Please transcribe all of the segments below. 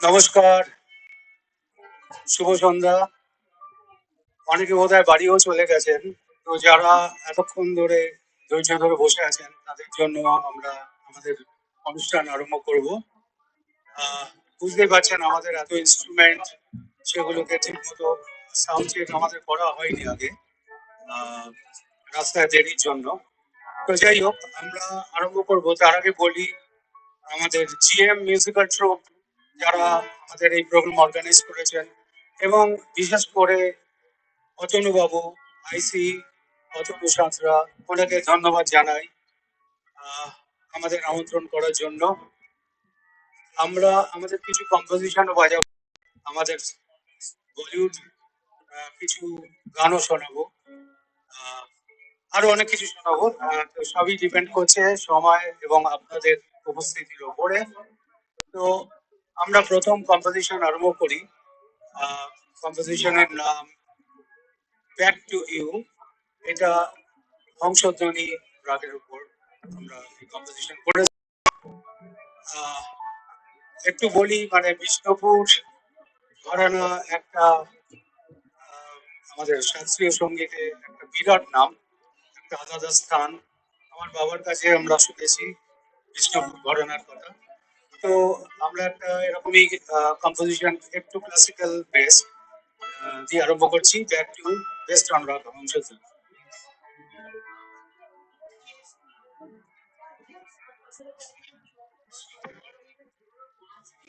নমস্কার। শুভ সন্ধ্যা। অনেকে বোধহয় বাড়িও চলে গেছেন। তো যারা এতক্ষণ ধরে ধৈর্য ধরে বসে আছেন, তাদের জন্য আমরা আমাদের অনুষ্ঠান আরম্ভ করব। বুঝতেই পারছেন আমাদের এত ইনস্ট্রুমেন্ট সেগুলোকে ঠিকমতো সাউন্ড চেক আমাদের করা হয়নি আগে রাস্তায় দেরির জন্য। তো যাই হোক, আমরা আরম্ভ করব। তার আগে বলি, আমাদের জিএম মিউজিক্যাল ট্রুপ যারা আমাদের এই প্রোগ্রাম অর্গানাইজ করেছেন, এবং বিশেষ করে অতনু বাবু আইসি অতনু সাঁতরা ওনাকে ধন্যবাদ জানাই আমাদের আমন্ত্রণ করার জন্য। আমরা আমাদের কিছু কম্পোজিশনও বাজাবো। আমাদের বলিউড কিছু গানও শোনাবো। আরও অনেক কিছু শোনাবো। তো সবই ডিপেন্ড করছে সময় এবং আপনাদের উপস্থিতির ওপরে। তো আমরা প্রথম কম্পোজিশন আরম্ভ করি। কম্পোজিশনের নাম ব্যাক টু ইউ এটা হংসধ্বনি রাগের উপর আমরা কম্পোজিশন করে আহ, একটু বলি মানে বিষ্ণুপুর ঘরানা একটা আমাদের শাস্ত্রীয় সঙ্গীতে একটা বিরাট নাম, একটা আলাদা স্থান। আমার বাবার কাছে আমরা শুনেছি বিষ্ণুপুর ঘরানার কথা। তো আমরা একটা এরকমই কম্পোজিশন একটু ক্লাসিক্যাল বেস দিয়ে আরম্ভ করছি যা একটু বেস্ট আমরা ধ্বংস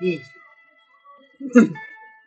Mm.